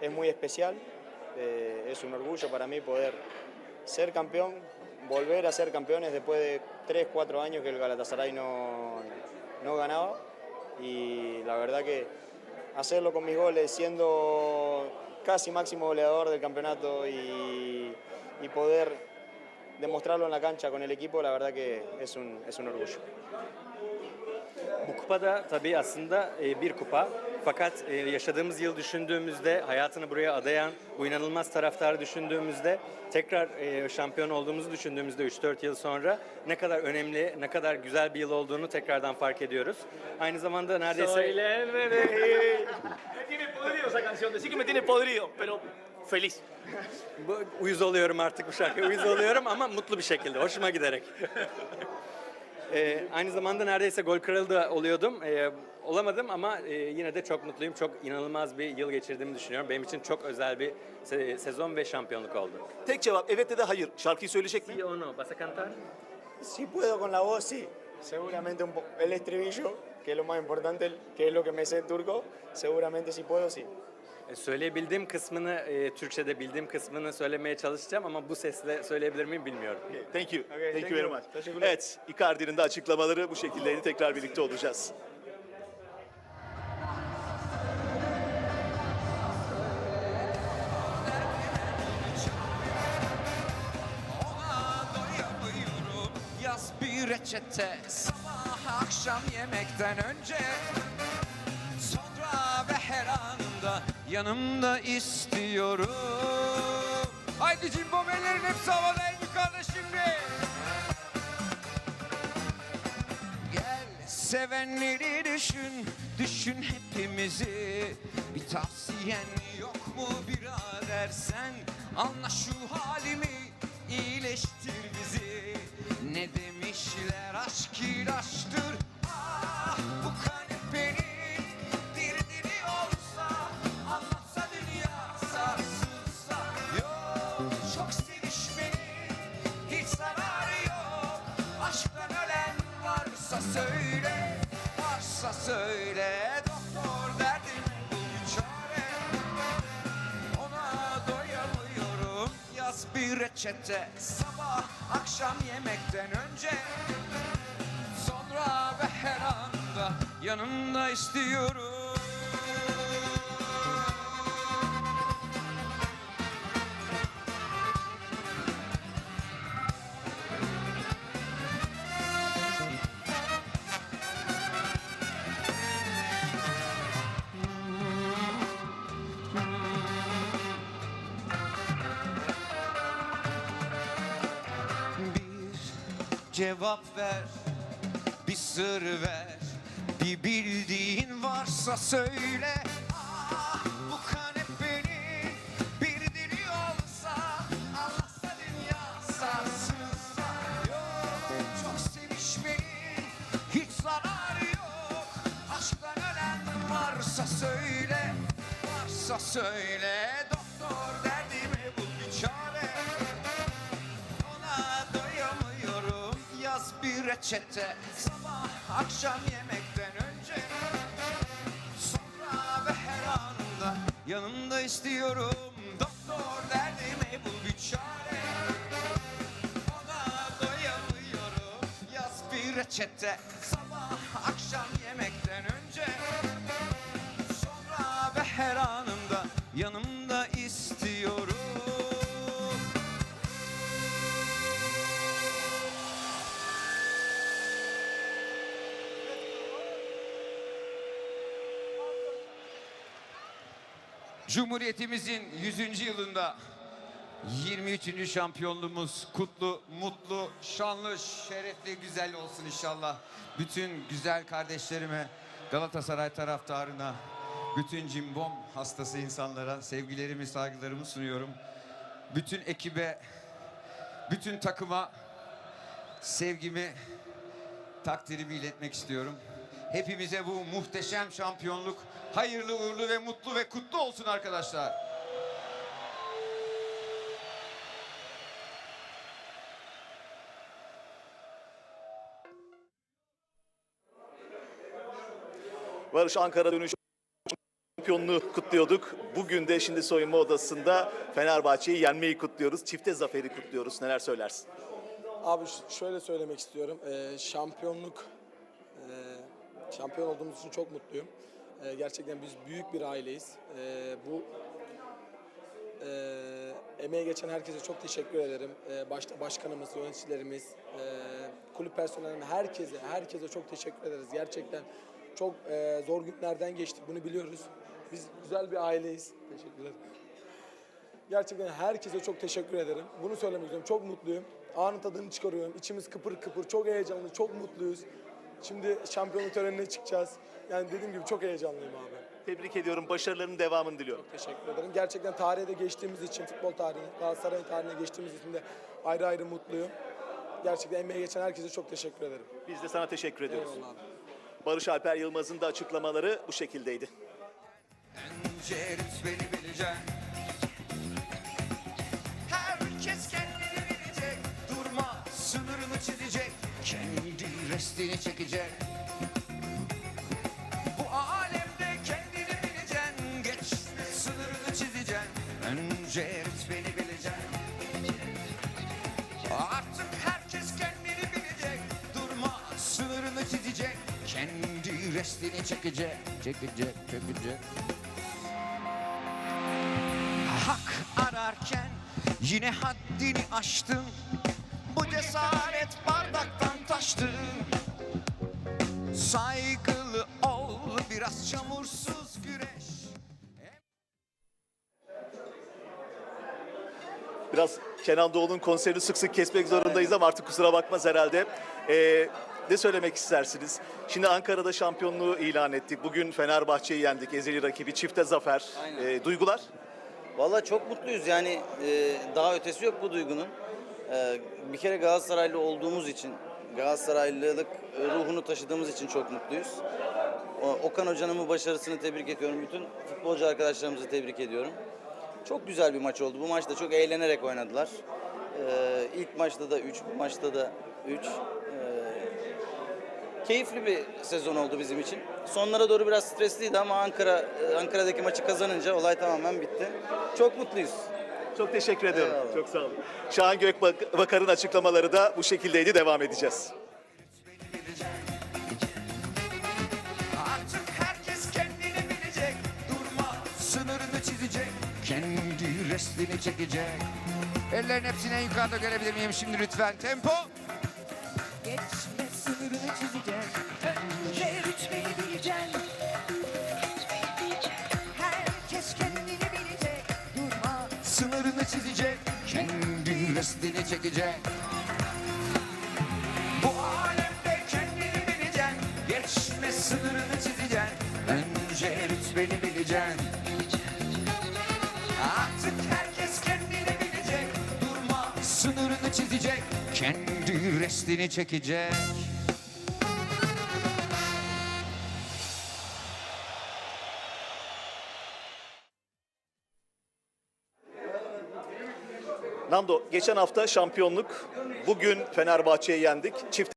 es muy especial, eh, es un orgullo para mí poder ser campeón, volver a ser campeones después de 3, 4 años que el Galatasaray no, no ganaba y la verdad que hacerlo con mis goles, siendo casi máximo goleador del campeonato y, y poder demostrarlo en la cancha con el equipo, la verdad que es un, es un orgullo. Bu kupa da tabii aslında e, bir kupa. Fakat e, yaşadığımız yıl düşündüğümüzde, hayatını buraya adayan bu inanılmaz taraftarı düşündüğümüzde, tekrar e, şampiyon olduğumuzu düşündüğümüzde 3-4 yıl sonra ne kadar önemli, ne kadar güzel bir yıl olduğunu tekrardan fark ediyoruz. Aynı zamanda neredeyse... Me tiene podrido esa canción, decir que me tiene podrido, pero feliz. Bu, uyuz oluyorum artık bu şarkıya. Uyuz oluyorum ama mutlu bir şekilde, hoşuma giderek. Ee, aynı zamanda neredeyse gol kralı da oluyordum. Ee, olamadım ama e, yine de çok mutluyum. Çok inanılmaz bir yıl geçirdiğimi düşünüyorum. Benim için çok özel bir se- sezon ve şampiyonluk oldu. Tek cevap evet ya da hayır. Şarkıyı söyleyecek mi? Sí o no? ¿Vas a cantar? Si puedo con la voz, sí. Seguramente un po- el estribillo, que es lo más importante, que es lo que me sé en turco, seguramente si puedo, sí. E, Söyleyebildiğim kısmını, e, Türkçe'de bildiğim kısmını söylemeye çalışacağım ama bu sesle söyleyebilir miyim bilmiyorum. Thank you. Okay, thank, thank you very much. Teşekkürler. Evet, Icardi'nin de açıklamaları bu şekildeydi. Tekrar birlikte olacağız. Yaz bir reçete Sabah akşam yemekten önce Yanımda istiyorum. Haydi cimbom hepsi havada en yukarıda şimdi. Gel sevenleri düşün, düşün hepimizi. Bir tavsiyen yok mu birader sen? Anla şu halimi, iyileştir bizi. Ne demişler aşk ilaçtır Varsa söyle Doktor derdime bul çare. Ona doyamıyorum Yaz bir reçete. Sabah akşam yemekten önce Sonra ve her anda Yanımda istiyorum cevap ver, bir sır ver, bir bildiğin varsa söyle. Ah bu kanepenin bir dili olsa, anlatsa dünya sarsılsa. Yok çok sevişmenin hiç zararı yok. Aşktan ölen varsa söyle, varsa söyle. Doktor derdime reçete Sabah akşam yemekten önce Sonra ve her anında. Yanımda istiyorum Doktor derdime bul bir çare. Ona doyamıyorum Yaz bir reçete Cumhuriyetimizin 100. yılında 23. şampiyonluğumuz kutlu, mutlu, şanlı, şerefli, güzel olsun inşallah. Bütün güzel kardeşlerime, Galatasaray taraftarına, bütün cimbom hastası insanlara sevgilerimi, saygılarımı sunuyorum. Bütün ekibe, bütün takıma sevgimi, takdirimi iletmek istiyorum. Hepimize bu muhteşem şampiyonluk hayırlı, uğurlu ve mutlu ve kutlu olsun arkadaşlar. Barış Ankara dönüşü şampiyonluğu kutluyorduk. Bugün de şimdi soyunma odasında Fenerbahçe'yi yenmeyi kutluyoruz. Çifte zaferi kutluyoruz. Neler söylersin? Abi şöyle söylemek istiyorum. Ee, şampiyonluk, e, şampiyon olduğumuz için çok mutluyum. Ee, gerçekten biz büyük bir aileyiz. Ee, bu e, emeğe geçen herkese çok teşekkür ederim. Ee, başta başkanımız, yöneticilerimiz, e, kulüp personeline, herkese, herkese çok teşekkür ederiz. Gerçekten çok e, zor günlerden geçtik. Bunu biliyoruz. Biz güzel bir aileyiz. Teşekkürler. Gerçekten herkese çok teşekkür ederim. Bunu söylemek istiyorum. Çok mutluyum. Anın tadını çıkarıyorum. İçimiz kıpır kıpır. Çok heyecanlı, çok mutluyuz. Şimdi şampiyonluk törenine çıkacağız. Yani dediğim gibi çok heyecanlıyım abi. Tebrik ediyorum. Başarılarının devamını diliyorum. Teşekkür ederim. Gerçekten tarihe de geçtiğimiz için, futbol tarihine, Galatasaray tarihine geçtiğimiz için de ayrı ayrı mutluyum. Gerçekten emeğe geçen herkese çok teşekkür ederim. Biz de sana teşekkür ediyoruz. Eyvallah abi. Barış Alper Yılmaz'ın da açıklamaları bu şekildeydi. Önce rütbeni bileceksin. Restini çekecek. Bu alemde kendini bileceksin. Geçme sınırını çizeceksin. Önce rütbeni bileceksin. Artık herkes kendini bilecek. Durma sınırını çizecek. Kendi restini çekecek. Çekecek, çekecek. Hak ararken yine haddini aştın Bu cesaret bardaktan taştı Saygılı ol biraz çamursuz güreş Biraz Kenan Doğulu'nun konserini sık sık kesmek zorundayız ama artık kusura bakmaz herhalde. Ee, ne söylemek istersiniz? Şimdi Ankara'da şampiyonluğu ilan ettik. Bugün Fenerbahçe'yi yendik. Ezeli rakibi çifte zafer. Ee, duygular? Vallahi çok mutluyuz yani e, daha ötesi yok bu duygunun. E, bir kere Galatasaraylı olduğumuz için, Galatasaraylılık e, ruhunu taşıdığımız için çok mutluyuz. Okan Hoca'nın bu başarısını tebrik ediyorum. Bütün futbolcu arkadaşlarımızı tebrik ediyorum. Çok güzel bir maç oldu. Bu maçta çok eğlenerek oynadılar. E, ilk maçta da 3, bu maçta da 3. Keyifli bir sezon oldu bizim için. Sonlara doğru biraz stresliydi ama Ankara e, Ankara'daki maçı kazanınca olay tamamen bitti. Çok mutluyuz. Çok teşekkür ediyorum. Eyvallah. Çok sağ olun. Şahan Gökbakar'ın açıklamaları da bu şekildeydi. Devam edeceğiz. Artık herkes kendini bilecek Durma sınırını çizecek Kendi restini çekecek Ellerin hepsini en yukarıda görebilir miyim şimdi lütfen tempo Geçme sınırını çizeceksin. Çekecek Bu alemde kendini bileceksin Geçme sınırını çizeceksin Önce rütbeni bileceksin Artık herkes kendini bilecek. Durma sınırını çizecek. Kendi restini çekecek Nando geçen hafta şampiyonluk. Bugün Fenerbahçe'yi yendik. Çift